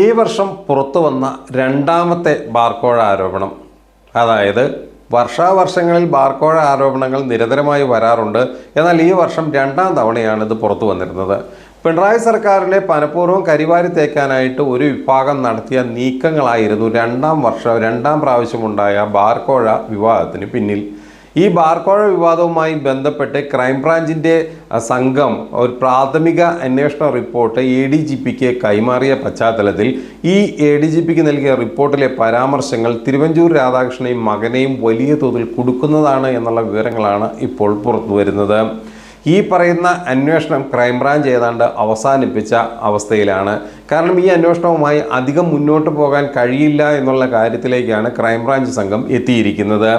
ഈ വർഷം പുറത്തു വന്ന രണ്ടാമത്തെ ബാർക്കോഴ ആരോപണം. അതായത് വർഷാവർഷങ്ങളിൽ ബാർക്കോഴ ആരോപണങ്ങൾ നിരന്തരമായി വരാറുണ്ട്. എന്നാൽ ഈ വർഷം രണ്ടാം തവണയാണ് ഇത് പുറത്തു വന്നിരുന്നത്. പിണറായി സർക്കാരിനെ പനപൂർവം കരിവാരി തേക്കാനായിട്ട് ഒരു വിഭാഗം നടത്തിയ നീക്കങ്ങളായിരുന്നു രണ്ടാം വർഷം രണ്ടാം പ്രാവശ്യമുണ്ടായ ബാർക്കോഴ വിവാദത്തിന് പിന്നിൽ. ഈ ബാർക്കോഴ വിവാദവുമായി ബന്ധപ്പെട്ട് ക്രൈംബ്രാഞ്ചിന്റെ സംഘം ഒരു പ്രാഥമിക അന്വേഷണ റിപ്പോർട്ട് എ ഡി ജി പിക്ക് കൈമാറിയ പശ്ചാത്തലത്തിൽ ഈ എ ഡി ജി പിക്ക് നൽകിയ റിപ്പോർട്ടിലെ പരാമർശങ്ങൾ തിരുവഞ്ചൂർ രാധാകൃഷ്ണനെയും മകനെയും വലിയ തോതിൽ കൊടുക്കുന്നതാണ് എന്നുള്ള വിവരങ്ങളാണ് ഇപ്പോൾ പുറത്തു വരുന്നത്. ഈ പറയുന്ന അന്വേഷണം ക്രൈംബ്രാഞ്ച് ഏതാണ്ട് അവസാനിപ്പിച്ച അവസ്ഥയിലാണ്. കാരണം ഈ അന്വേഷണവുമായി അധികം മുന്നോട്ട് പോകാൻ കഴിയില്ല എന്നുള്ള കാര്യത്തിലേക്കാണ് ക്രൈംബ്രാഞ്ച് സംഘം എത്തിയിരിക്കുന്നത്.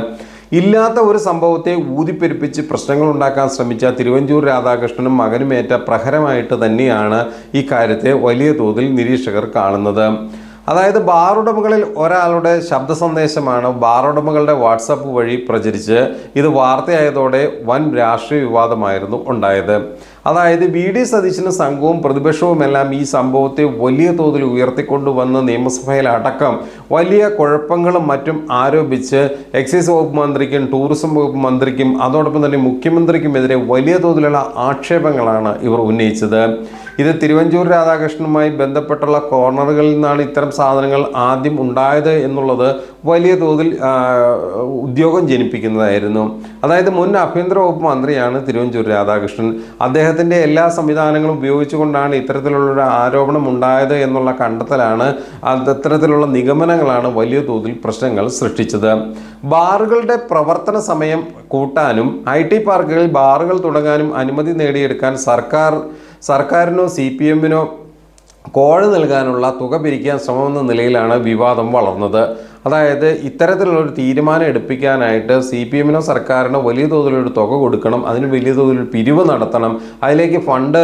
ഇല്ലാത്ത ഒരു സംഭവത്തെ ഊതിപ്പെരുപ്പിച്ച് പ്രശ്നങ്ങൾ ഉണ്ടാക്കാൻ ശ്രമിച്ച തിരുവഞ്ചൂർ രാധാകൃഷ്ണനും മകനുമേറ്റ പ്രഹരമായിട്ട് തന്നെയാണ് ഈ കാര്യത്തെ വലിയ തോതിൽ നിരീക്ഷകർ കാണുന്നത്. അതായത് ബാറുടമകളിൽ ഒരാളുടെ ശബ്ദ സന്ദേശമാണ് ബാറുടമകളുടെ വാട്സപ്പ് വഴി പ്രചരിച്ച് ഇത് വാർത്തയായതോടെ വൻ രാഷ്ട്രീയ വിവാദമായിരുന്നു ഉണ്ടായത്. അതായത് വി ഡി സതീശനും സംഘവും പ്രതിപക്ഷവുമെല്ലാം ഈ സംഭവത്തെ വലിയ തോതിൽ ഉയർത്തിക്കൊണ്ടുവന്ന് നിയമസഭയിലടക്കം വലിയ കുഴപ്പങ്ങളും മറ്റും ആരോപിച്ച് എക്സൈസ് വകുപ്പ് മന്ത്രിക്കും ടൂറിസം വകുപ്പ് മന്ത്രിക്കും അതോടൊപ്പം തന്നെ മുഖ്യമന്ത്രിക്കും മുഖ്യമന്ത്രിക്കുമെതിരെ വലിയ തോതിലുള്ള ആക്ഷേപങ്ങളാണ് ഇവർ ഉന്നയിച്ചത്. ഇത് തിരുവഞ്ചൂർ രാധാകൃഷ്ണനുമായി ബന്ധപ്പെട്ടുള്ള കോർണറുകളിൽ നിന്നാണ് ഇത്തരം സാധനങ്ങൾ ആദ്യം ഉണ്ടായത് എന്നുള്ളത് വലിയ തോതിൽ ഉദ്യോഗം ജനിപ്പിക്കുന്നതായിരുന്നു. അതായത് മുൻ ആഭ്യന്തര വകുപ്പ് മന്ത്രിയാണ് തിരുവഞ്ചൂർ രാധാകൃഷ്ണൻ. അദ്ദേഹത്തിന്റെ എല്ലാ സംവിധാനങ്ങളും ഉപയോഗിച്ചുകൊണ്ടാണ് ഇത്തരത്തിലുള്ള ആരോപണം ഉണ്ടായത് എന്നുള്ള കണ്ടെത്തലാണ് അത്തരത്തിലുള്ള നിഗമനങ്ങളാണ് വലിയ തോതിൽ പ്രശ്നങ്ങൾ സൃഷ്ടിച്ചത്. ബാറുകളുടെ പ്രവർത്തന സമയം കൂട്ടാനും ഐ ടി പാർക്കുകളിൽ ബാറുകൾ തുടങ്ങാനും അനുമതി നേടിയെടുക്കാൻ സർക്കാർ സർക്കാരിനോ സി പി എമ്മിനോ കോഴ നൽകാനുള്ള തുക പിരിക്കാൻ ശ്രമമെന്ന നിലയിലാണ് വിവാദം വളർന്നത്. അതായത് ഇത്തരത്തിലുള്ളൊരു തീരുമാനം എടുപ്പിക്കാനായിട്ട് സി പി എമ്മിനോ സർക്കാരിനോ വലിയ തോതിലൊരു തുക കൊടുക്കണം അതിന് വലിയ തോതിൽ പിരിവ് നടത്തണം അതിലേക്ക് ഫണ്ട്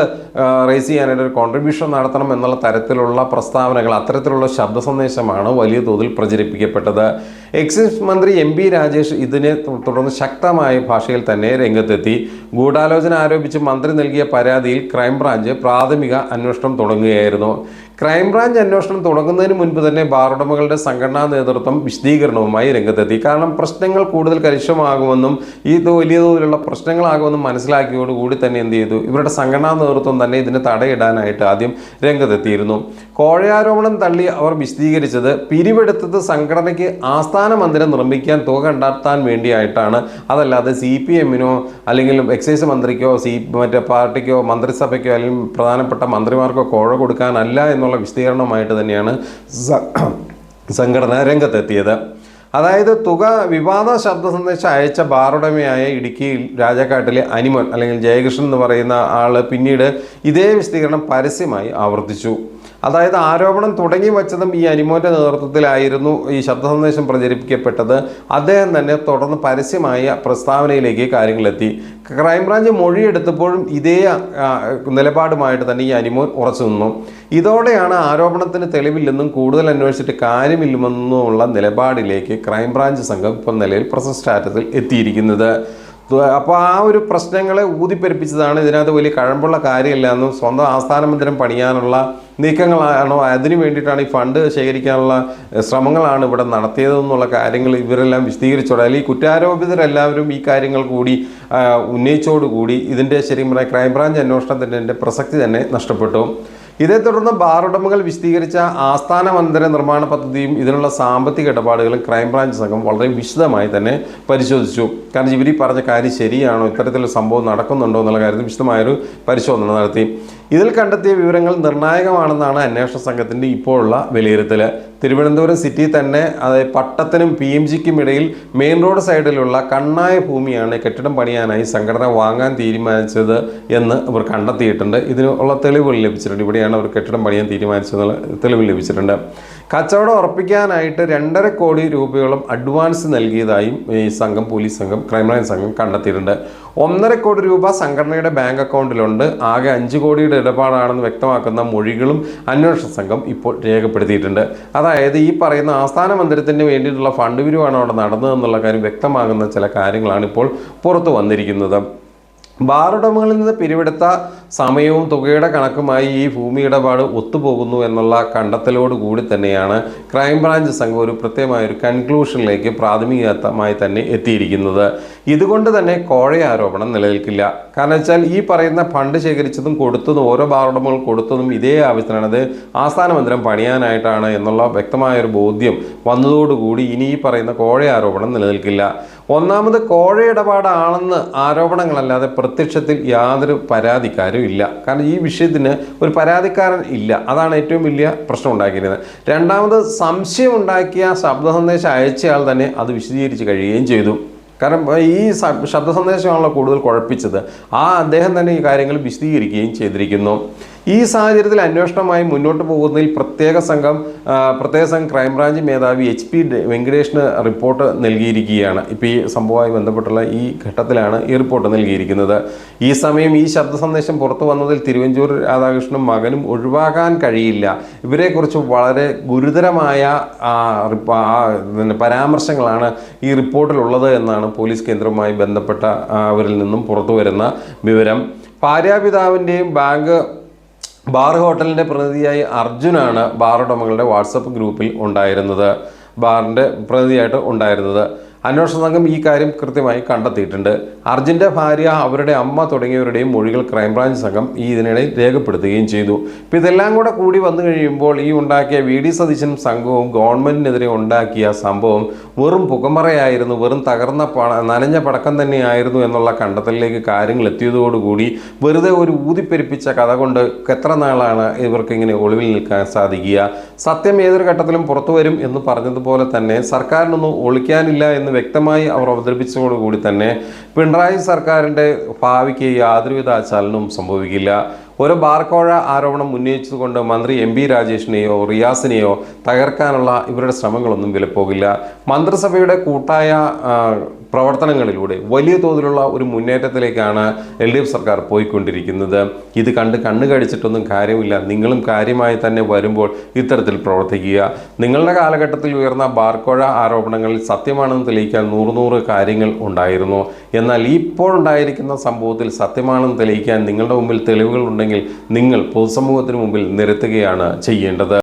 റേസ് ചെയ്യാനായിട്ട് ഒരു കോൺട്രിബ്യൂഷൻ നടത്തണം എന്നുള്ള തരത്തിലുള്ള പ്രസ്താവനകൾ അത്തരത്തിലുള്ള ശബ്ദ സന്ദേശമാണ് വലിയ തോതിൽ പ്രചരിപ്പിക്കപ്പെട്ടത്. എക്സൈസ് മന്ത്രി എം പി രാജേഷ് ഇതിനെ തുടർന്ന് ശക്തമായ ഭാഷയിൽ തന്നെ രംഗത്തെത്തി. ഗൂഢാലോചന ആരോപിച്ച് മന്ത്രി നൽകിയ പരാതിയിൽ ക്രൈംബ്രാഞ്ച് പ്രാഥമിക അന്വേഷണം തുടങ്ങുകയായിരുന്നു. ക്രൈംബ്രാഞ്ച് അന്വേഷണം തുടങ്ങുന്നതിന് മുൻപ് തന്നെ ബാറുടമകളുടെ സംഘടനാ നേതൃത്വം വിശദീകരണവുമായി രംഗത്തെത്തി. കാരണം പ്രശ്നങ്ങൾ കൂടുതൽ കലുഷമാകുമെന്നും ഇത് വലിയ തോതിലുള്ള പ്രശ്നങ്ങളാകുമെന്നും മനസ്സിലാക്കിയോടുകൂടി തന്നെ എന്ത് ചെയ്തു? ഇവരുടെ സംഘടനാ നേതൃത്വം തന്നെ ഇതിന് തടയിടാനായിട്ട് ആദ്യം രംഗത്തെത്തിയിരുന്നു. കോഴയാരോപണം തള്ളി അവർ വിശദീകരിച്ചത് പിരിവെടുത്തത് സംഘടനയ്ക്ക് ആസ്ഥാന മന്ദിരം നിർമ്മിക്കാൻ തുക കണ്ടെത്താൻ വേണ്ടിയായിട്ടാണ്. അതല്ലാതെ സി പി എമ്മിനോ അല്ലെങ്കിൽ എക്സൈസ് മന്ത്രിക്കോ സി മറ്റേ പാർട്ടിക്കോ മന്ത്രിസഭയ്ക്കോ അല്ലെങ്കിൽ പ്രധാനപ്പെട്ട മന്ത്രിമാർക്കോ കോഴ കൊടുക്കാനല്ല എന്നുള്ള വിശദീകരണമായിട്ട് തന്നെയാണ് സ- സംഘടന രംഗത്തെത്തിയത്. അതായത് തുക വിവാദ ശബ്ദ സന്ദേശം അയച്ച ബാറുടമയായ ഇടുക്കിയിൽ രാജാക്കാട്ടിലെ അനിമൽ അല്ലെങ്കിൽ ജയകൃഷ്ണൻ എന്ന് പറയുന്ന ആൾ പിന്നീട് ഇതേ വിശദീകരണം പരസ്യമായി ആവർത്തിച്ചു. അതായത് ആരോപണം തുടങ്ങി വച്ചതും ഈ അനിമോന്റെ നേതൃത്വത്തിലായിരുന്നു ഈ ശബ്ദ സന്ദേശം പ്രചരിപ്പിക്കപ്പെട്ടത്. അദ്ദേഹം തന്നെ തുടർന്ന് പരസ്യമായ പ്രസ്താവനയിലേക്ക് കാര്യങ്ങളെത്തി. ക്രൈംബ്രാഞ്ച് മൊഴിയെടുത്തപ്പോഴും ഇതേ നിലപാടുമായിട്ട് തന്നെ ഈ അനിമോൻ ഉറച്ചു നിന്നു. ഇതോടെയാണ് ആരോപണത്തിന് തെളിവില്ലെന്നും കൂടുതൽ അന്വേഷിച്ചിട്ട് കാര്യമില്ലെന്നുമുള്ള നിലപാടിലേക്ക് ക്രൈംബ്രാഞ്ച് സംഘം ഇപ്പം നിലയിൽ സ്റ്റാറ്റസിൽ എത്തിയിരിക്കുന്നത്. അപ്പോൾ ആ ഒരു പ്രശ്നങ്ങളെ ഊതിപ്പെരുപ്പിച്ചതാണ് ഇതിനകത്ത് വലിയ കഴമ്പുള്ള കാര്യമില്ല. എന്നും സ്വന്തം ആസ്ഥാന മന്ദിരം പണിയാനുള്ള നീക്കങ്ങളാണോ? അതിനു വേണ്ടിയിട്ടാണ് ഈ ഫണ്ട് ശേഖരിക്കാനുള്ള ശ്രമങ്ങളാണ് ഇവിടെ നടത്തിയതെന്നുള്ള കാര്യങ്ങൾ ഇവരെല്ലാം വിശദീകരിച്ചോടെ അല്ലെങ്കിൽ കുറ്റാരോപിതരെല്ലാവരും ഈ കാര്യങ്ങൾ കൂടി ഉന്നയിച്ചോടുകൂടി ഇതിന്റെ ശരിക്കും പറഞ്ഞാൽ ക്രൈംബ്രാഞ്ച് അന്വേഷണത്തിന്റെ പ്രസക്തി തന്നെ നഷ്ടപ്പെട്ടു. ഇതേ തുടർന്ന് ബാർ ഉടമകൾ വിശദീകരിച്ച ആസ്ഥാന മന്ദിര നിർമ്മാണ പദ്ധതിയും ഇതിനുള്ള സാമ്പത്തിക ഇടപാടുകളും ക്രൈംബ്രാഞ്ച് സംഘം വളരെ വിശദമായി തന്നെ പരിശോധിച്ചു. കാരണം ഇവർ പറഞ്ഞ കാര്യം ശരിയാണോ? ഇത്തരത്തിലുള്ള സംഭവം നടക്കുന്നുണ്ടോ എന്നുള്ള കാര്യത്തിൽ വിശദമായൊരു പരിശോധന നടത്തി. ഇതിൽ കണ്ടെത്തിയ വിവരങ്ങൾ നിർണായകമാണെന്നാണ് അന്വേഷണ സംഘത്തിന്റെ ഇപ്പോഴുള്ള വിലയിരുത്തൽ തിരുവനന്തപുരം സിറ്റി തന്നെ അതായത് പട്ടത്തിനും പി എം ജിക്കും ഇടയിൽ മെയിൻ റോഡ് സൈഡിലുള്ള കണ്ണായ ഭൂമിയാണ് കെട്ടിടം പണിയാനായി സംഘടന വാങ്ങാൻ തീരുമാനിച്ചത് എന്ന് ഇവർ കണ്ടെത്തിയിട്ടുണ്ട്. ഇതിനുള്ള തെളിവുകൾ ലഭിച്ചിട്ടുണ്ട്. ഇവിടെയാണ് അവർ കെട്ടിടം പണിയാൻ തീരുമാനിച്ചതെന്നുള്ള തെളിവ് ലഭിച്ചിട്ടുണ്ട്. കച്ചവടം ഉറപ്പിക്കാനായിട്ട് രണ്ടര കോടി രൂപയോളം അഡ്വാൻസ് നൽകിയതായും ഈ സംഘം പോലീസ് സംഘം ക്രൈംബ്രാഞ്ച് സംഘം കണ്ടെത്തിയിട്ടുണ്ട്. ഒന്നര കോടി രൂപ സംഘടനയുടെ ബാങ്ക് അക്കൗണ്ടിലുണ്ട്. ആകെ അഞ്ച് കോടിയുടെ ഇടപാടാണെന്ന് വ്യക്തമാക്കുന്ന മൊഴികളും അന്വേഷണ സംഘം ഇപ്പോൾ രേഖപ്പെടുത്തിയിട്ടുണ്ട്. അതായത് ഈ പറയുന്ന ആസ്ഥാന മന്ദിരത്തിന് വേണ്ടിയിട്ടുള്ള ഫണ്ട് പിരിവാണ് അവിടെ നടന്നതെന്നുള്ള കാര്യം വ്യക്തമാകുന്ന ചില കാര്യങ്ങളാണ് ഇപ്പോൾ പുറത്തു വന്നിരിക്കുന്നത്. ബാറുടമകളിൽ നിന്ന് പിരിവെടുത്ത സമയവും തുകയുടെ കണക്കുമായി ഈ ഭൂമി ഇടപാട് ഒത്തുപോകുന്നു എന്നുള്ള കണ്ടെത്തലോട് കൂടി തന്നെയാണ് ക്രൈംബ്രാഞ്ച് സംഘം ഒരു പ്രത്യേകമായ ഒരു കൺക്ലൂഷനിലേക്ക് പ്രാഥമികമായി തന്നെ എത്തിയിരിക്കുന്നത്. ഇതുകൊണ്ട് തന്നെ കോഴ ആരോപണം നിലനിൽക്കില്ല. കാരണം വെച്ചാൽ ഈ പറയുന്ന ഫണ്ട് ശേഖരിച്ചതും കൊടുത്തതും ഓരോ ബാറുടമകൾ കൊടുത്തതും ഇതേ ആവശ്യത്തിനാണ്. അത് ആസ്ഥാന മന്ദിരം പണിയാനായിട്ടാണ് എന്നുള്ള വ്യക്തമായൊരു ബോധ്യം വന്നതോടുകൂടി ഇനി ഈ പറയുന്ന കോഴ ആരോപണം നിലനിൽക്കില്ല. ഒന്നാമത് കോഴ ഇടപാടാണെന്ന് ആരോപണങ്ങളല്ലാതെ പ്രത്യക്ഷത്തിൽ യാതൊരു പരാതിക്കാരും ഇല്ല. കാരണം ഈ വിഷയത്തിന് ഒരു പരാതിക്കാരൻ ഇല്ല. അതാണ് ഏറ്റവും വലിയ പ്രശ്നം ഉണ്ടാക്കിയിരുന്നത്. രണ്ടാമത് സംശയം ഉണ്ടാക്കിയ ശബ്ദ സന്ദേശം അയച്ചയാൾ തന്നെ അത് വിശദീകരിച്ച് കഴിയുകയും ചെയ്തു. കാരണം ഈ ശബ്ദ സന്ദേശമാണല്ലോ കൂടുതൽ കുഴപ്പിച്ചത്. ആ അദ്ദേഹം തന്നെ ഈ കാര്യങ്ങൾ വിശദീകരിക്കുകയും ചെയ്തിരിക്കുന്നു. ഈ സാഹചര്യത്തിൽ അന്വേഷണമായി മുന്നോട്ട് പോകുന്നതിൽ പ്രത്യേക സംഘം പ്രത്യേക സംഘം ക്രൈംബ്രാഞ്ച് മേധാവി എച്ച് പി വെങ്കടേഷിന് റിപ്പോർട്ട് നൽകിയിരിക്കുകയാണ്. ഇപ്പോൾ ഈ സംഭവവുമായി ബന്ധപ്പെട്ടുള്ള ഈ ഘട്ടത്തിലാണ് ഈ റിപ്പോർട്ട് നൽകിയിരിക്കുന്നത്. ഈ സമയം ഈ ശബ്ദ സന്ദേശം പുറത്തു വന്നതിൽ തിരുവഞ്ചൂർ രാധാകൃഷ്ണനും മകനും ഒഴിവാക്കാൻ കഴിയില്ല. ഇവരെക്കുറിച്ച് വളരെ ഗുരുതരമായ പരാമർശങ്ങളാണ് ഈ റിപ്പോർട്ടിലുള്ളത് എന്നാണ് പോലീസ് കേന്ദ്രവുമായി ബന്ധപ്പെട്ട അവരിൽ നിന്നും പുറത്തു വരുന്ന വിവരം. ഭാര്യാപിതാവിന്റെയും ബാങ്ക് ബാർ ഹോട്ടലിന്റെ പ്രതിനിധിയായി അർജുനാണ് ബാർ ഉടമകളുടെ വാട്സപ്പ് ഗ്രൂപ്പിൽ ഉണ്ടായിരുന്നത്. ബാറിന്റെ പ്രതിനിധിയായിട്ട് ഉണ്ടായിരുന്നത്. അന്വേഷണ സംഘം ഈ കാര്യം കൃത്യമായി കണ്ടെത്തിയിട്ടുണ്ട്. അർജുന്റെ ഭാര്യ അവരുടെ അമ്മ തുടങ്ങിയവരുടെയും മൊഴികൾ ക്രൈംബ്രാഞ്ച് സംഘം ഈ ഇതിനിടയിൽ രേഖപ്പെടുത്തുകയും ചെയ്തു. ഇപ്പം ഇതെല്ലാം കൂടെ കൂടി വന്നു കഴിയുമ്പോൾ ഈ ഉണ്ടാക്കിയ വി ഡി സതീശനും സംഘവും ഗവൺമെന്റിനെതിരെ ഉണ്ടാക്കിയ സംഭവം വെറും പുകമറയായിരുന്നു വെറും തകർന്ന പണ നനഞ്ഞ പടക്കം തന്നെയായിരുന്നു എന്നുള്ള കണ്ടെത്തലിലേക്ക് കാര്യങ്ങൾ എത്തിയതോടുകൂടി വെറുതെ ഒരു ഊതിപ്പെരുപ്പിച്ച കഥ കൊണ്ട് എത്ര നാളാണ് ഇവർക്ക് ഇങ്ങനെ ഒളിവിൽ നിൽക്കാൻ സാധിക്കുക? സത്യം ഏതൊരു ഘട്ടത്തിലും പുറത്തു വരും എന്ന് പറഞ്ഞതുപോലെ തന്നെ സർക്കാരിനൊന്നും ഒളിക്കാനില്ല എന്ന് വ്യക്തമായി അവർ അവതരിപ്പിച്ചതോടുകൂടി തന്നെ പിണറായി സർക്കാരിന്റെ ഭാവിക്ക് യാതൊരുവിധ ചലനവും സംഭവിക്കില്ല. ഒരു ബാർക്കോഴ ആരോപണം ഉന്നയിച്ചതുകൊണ്ട് മന്ത്രി എം പി രാജേഷിനെയോ റിയാസിനെയോ തകർക്കാനുള്ള ഇവരുടെ ശ്രമങ്ങളൊന്നും വിലപ്പോകില്ല. മന്ത്രിസഭയുടെ കൂട്ടായ പ്രവർത്തനങ്ങളിലൂടെ വലിയ തോതിലുള്ള ഒരു മുന്നേറ്റത്തിലേക്കാണ് എൽ ഡി എഫ് സർക്കാർ പോയിക്കൊണ്ടിരിക്കുന്നത്. ഇത് കണ്ട് കണ്ണ് കടിച്ചിട്ടൊന്നും കാര്യമില്ല. നിങ്ങളും കാര്യമായി തന്നെ വരുമ്പോൾ ഇത്തരത്തിൽ പ്രവർത്തിക്കുക. നിങ്ങളുടെ കാലഘട്ടത്തിൽ ഉയർന്ന ബാർക്കോഴ ആരോപണങ്ങളിൽ സത്യമാണെന്ന് തെളിയിക്കാൻ നൂറ് നൂറ് കാര്യങ്ങൾ ഉണ്ടായിരുന്നു. എന്നാൽ ഇപ്പോൾ ഉണ്ടായിരിക്കുന്ന സംഭവത്തിൽ സത്യമാണെന്ന് തെളിയിക്കാൻ നിങ്ങളുടെ മുമ്പിൽ തെളിവുകൾ ഉണ്ടെങ്കിൽ നിങ്ങൾ പൊതുസമൂഹത്തിന് മുമ്പിൽ നിരത്തുകയാണ് ചെയ്യേണ്ടത്.